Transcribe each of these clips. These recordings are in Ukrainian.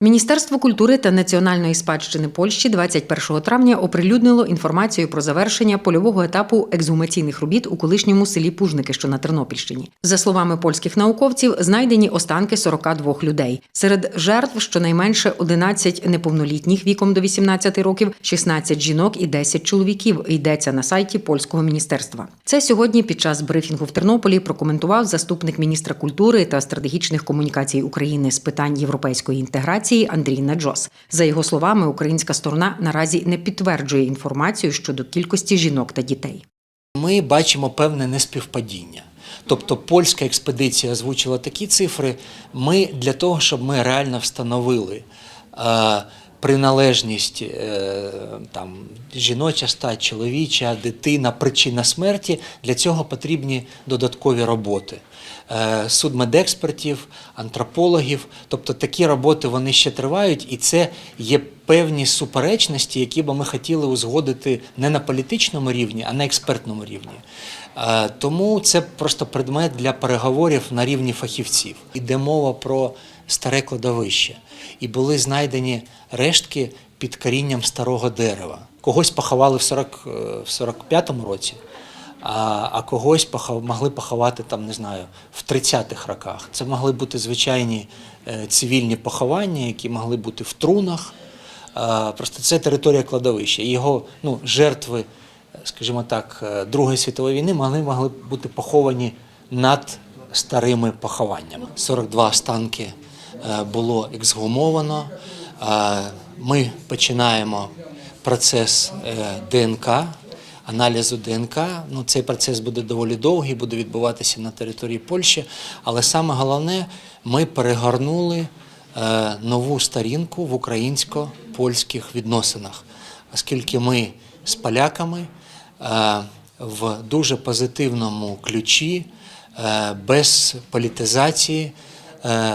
Міністерство культури та національної спадщини Польщі 21 травня оприлюднило інформацію про завершення польового етапу ексгумаційних робіт у колишньому селі Пужники, що на Тернопільщині. За словами польських науковців, знайдені останки 42 людей. Серед жертв щонайменше 11 неповнолітніх віком до 18 років, 16 жінок і 10 чоловіків. Йдеться на сайті польського міністерства. Це сьогодні під час брифінгу в Тернополі прокоментував заступник міністра культури та стратегічних комунікацій України з питань європейської інтеграції Андрій Наджос. За його словами, українська сторона наразі не підтверджує інформацію щодо кількості жінок та дітей. Ми бачимо певне неспівпадіння. Тобто польська експедиція озвучила такі цифри. Ми для того, щоб ми реально встановили е, приналежність е, там, жіноча стать, чоловіча, дитина, причина смерті, для цього потрібні додаткові роботи. Е, судмедекспертів, антропологів. Тобто такі роботи вони ще тривають, і це є певні суперечності, які би ми хотіли узгодити не на політичному рівні, а на експертному рівні. Е, Тому це просто предмет для переговорів на рівні фахівців. Іде мова про старе кладовище. І були знайдені рештки під корінням старого дерева. Когось поховали в 40, е, в 45-му році, а, а когось похов, могли поховати там, не знаю, в 30-х роках. Це могли бути звичайні е, цивільні поховання, які могли бути в трунах. Просто це територія кладовища. Його ну, жертви, скажімо так, е, Другої світової війни могли, могли бути поховані над старими похованнями. 42 останки було ексгумовано. Е, Ми починаємо процес е, ДНК, аналізу ДНК. Ну, цей процес буде доволі довгий, буде відбуватися на території Польщі. Але саме головне, ми перегорнули е, нову сторінку в українсько-польських відносинах, оскільки ми з поляками е, в дуже позитивному ключі, е, без політизації, е,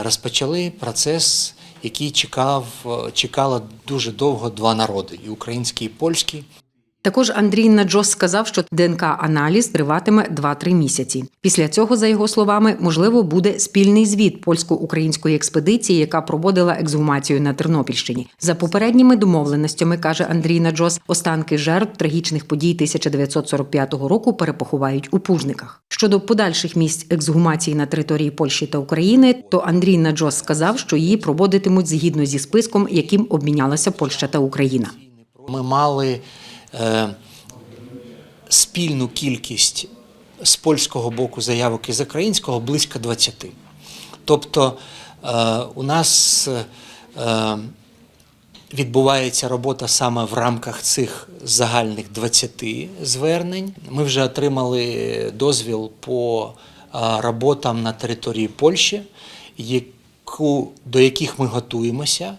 розпочали процес, який чекав, чекало дуже довго два народи і український, і польський. Також Андрій Наджос сказав, що ДНК-аналіз триватиме 2-3 місяці. Після цього, за його словами, можливо, буде спільний звіт польсько-української експедиції, яка проводила ексгумацію на Тернопільщині. За попередніми домовленостями, каже Андрій Наджос, останки жертв трагічних подій 1945 року перепоховають у пужниках. Щодо подальших місць ексгумації на території Польщі та України, то Андрій Наджос сказав, що її проводитимуть згідно зі списком, яким обмінялася Польща та Україна. Ми мали спільну кількість з польського боку заявок і з українського близько 20. Тобто е, у нас е, відбувається робота саме в рамках цих загальних 20 звернень. Ми вже отримали дозвіл по е, роботам на території Польщі, до яких ми готуємося.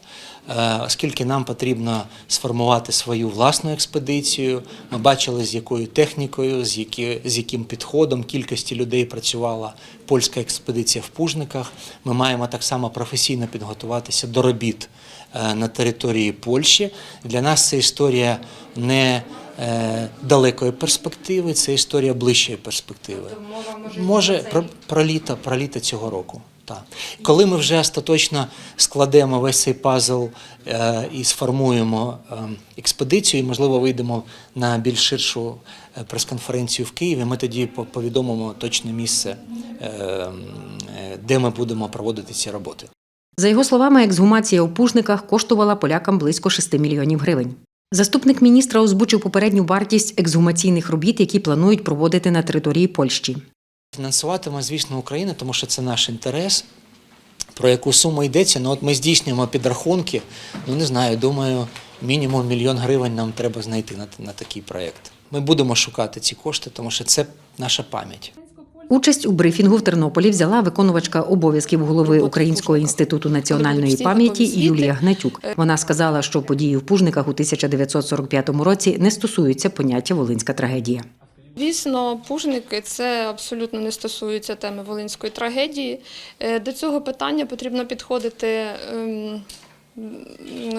Е, Оскільки нам потрібно сформувати свою власну експедицію, ми бачили, з якою технікою, з, які, з яким підходом кількості людей працювала польська експедиція в Пужниках. Ми маємо так само професійно підготуватися до робіт е, на території Польщі. Для нас це історія не е, далекої перспективи, це історія ближчої перспективи. Може про, про літо, про літо цього року. Так. Коли ми вже остаточно складемо весь цей пазл е, і сформуємо е, експедицію, і, можливо, вийдемо на більш ширшу е, прес-конференцію в Києві, ми тоді повідомимо точне місце, е, е, де ми будемо проводити ці роботи. За його словами, ексгумація у Пужниках коштувала полякам близько 6 мільйонів гривень. Заступник міністра озвучив попередню вартість ексгумаційних робіт, які планують проводити на території Польщі. Фінансуватиме, звісно, Україна, тому що це наш інтерес. Про яку суму йдеться? Ну от ми здійснюємо підрахунки. Ну не знаю, думаю, мінімум мільйон гривень нам треба знайти на, на такий проєкт. Ми будемо шукати ці кошти, тому що це наша пам'ять. Участь у брифінгу в Тернополі взяла виконувачка обов'язків голови Українського інституту національної пам'яті Юлія Гнатюк. Вона сказала, що події в Пужниках у 1945 році не стосуються поняття Волинська трагедія. Звісно, пужники це абсолютно не стосується теми волинської трагедії. Е, До цього питання потрібно підходити ем,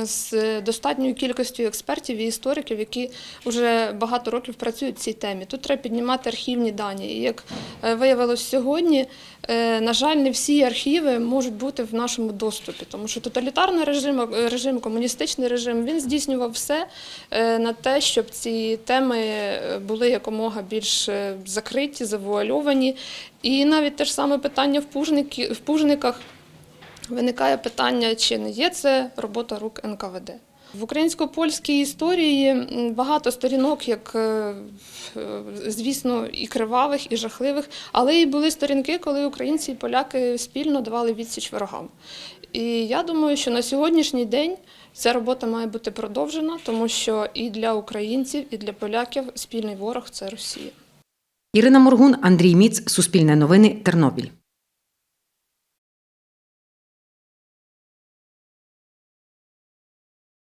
з достатньою кількістю експертів і істориків, які вже багато років працюють в цій темі. Тут треба піднімати архівні дані. І як е, виявилось сьогодні, е, на жаль, не всі архіви можуть бути в нашому доступі, тому що тоталітарний режим, е, режим, комуністичний режим, він здійснював все на те, щоб ці теми були якомога більш закриті, завуальовані. І навіть те ж саме питання в Пужниках виникає питання, чи не є це робота рук НКВД. В українсько-польській історії багато сторінок, як е, е, звісно, і кривавих, і жахливих, але і були сторінки, коли українці і поляки спільно давали відсіч ворогам. І я думаю, що на сьогоднішній день ця робота має бути продовжена, тому що і для українців, і для поляків спільний ворог це Росія. Ірина Моргун, Андрій Міц, Суспільне новини, Тернопіль.